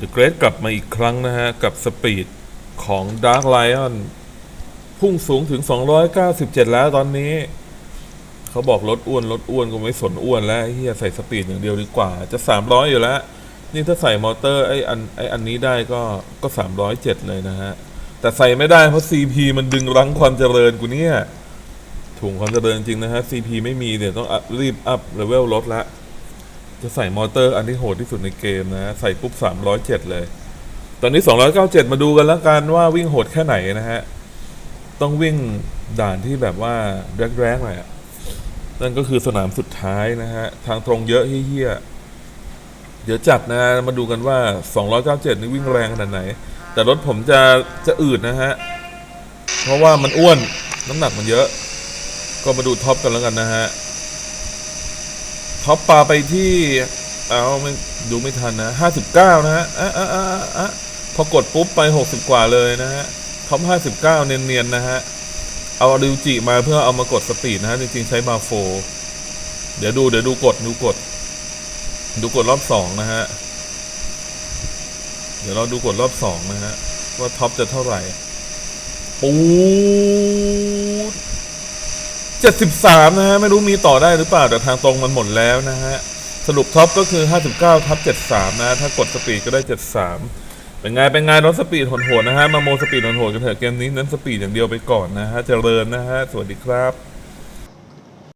The Great กลับมาอีกครั้งนะฮะ กับสปีดของ Dark Lion พุ่งสูงถึง 297 แล้วตอนนี้ เขาบอกลดอ้วนลดอ้วนก็ไม่สนอ้วนแล้วเฮียใส่สปีดอย่างเดียวดีกว่า จะ 300 อยู่แล้ว นี่ถ้าใส่มอเตอร์ไออันไออันนี้ได้ก็ก็ 307 เลยนะฮะ แต่ใส่ไม่ได้เพราะ CP มันดึงรั้งความเจริญกูเนี่ยถุงความเจริญจริงนะฮะ CP ไม่มีเดี๋ยวต้องรีบอัพเลเวลลดละ จะใส่มอเตอร์อันที่โหดที่สุดในเกมนะ ใส่ปุ๊บ307 เลย ตอนนี้ 297 มาดูกันแล้วกันว่าวิ่งโหดแค่ไหนนะฮะ ต้องวิ่งด่านที่แบบว่าแรงๆหน่อยอะนั่นก็คือสนามสุดท้ายนะฮะ ทางตรงเยอะเฮี้ยๆเดี๋ยวจัดนะมาดูกันว่า 297 นี่วิ่งแรงขนาดไหน แต่รถผมจะจะอืดนะฮะ เพราะว่ามันอ้วนน้ำหนักมันเยอะ ก็มาดูท็อปกันแล้วกันนะฮะ ท็อปปาไปที่เอาไม่ดูไม่ทันนะห้าสิบเก้านะฮะอะอะอะอะอะพอกดปุ๊บไปหกสิบกว่าเลยนะฮะท็อปห้าสิบเก้าเนียนๆนะฮะ เอาดิวจิมาเพื่อเอามากดสปีดนะฮะ จริงๆ ใช้มาโฟ เดี๋ยวดูเดี๋ยวดูกดดูกด ดูกดรอบสองนะฮะ เดี๋ยวเราดูกดรอบสองนะฮะ ว่าท็อปจะเท่าไหร่ปู 73 นะฮะ ไม่รู้มีต่อได้หรือเปล่า แต่ทางตรงมันหมดแล้วนะฮะ สรุปท็อปก็คือ 59ทับ73 นะ ถ้ากดสปีดก็ได้ 73 เป็นไงเป็นไงรถสปีดหโหัวนะฮะ มาโมสปีดหโหัวกันเถอะเกมนี้นั้นสปีดอย่างเดียวไปก่อนนะฮะ เจริญนะฮะ สวัสดีครับ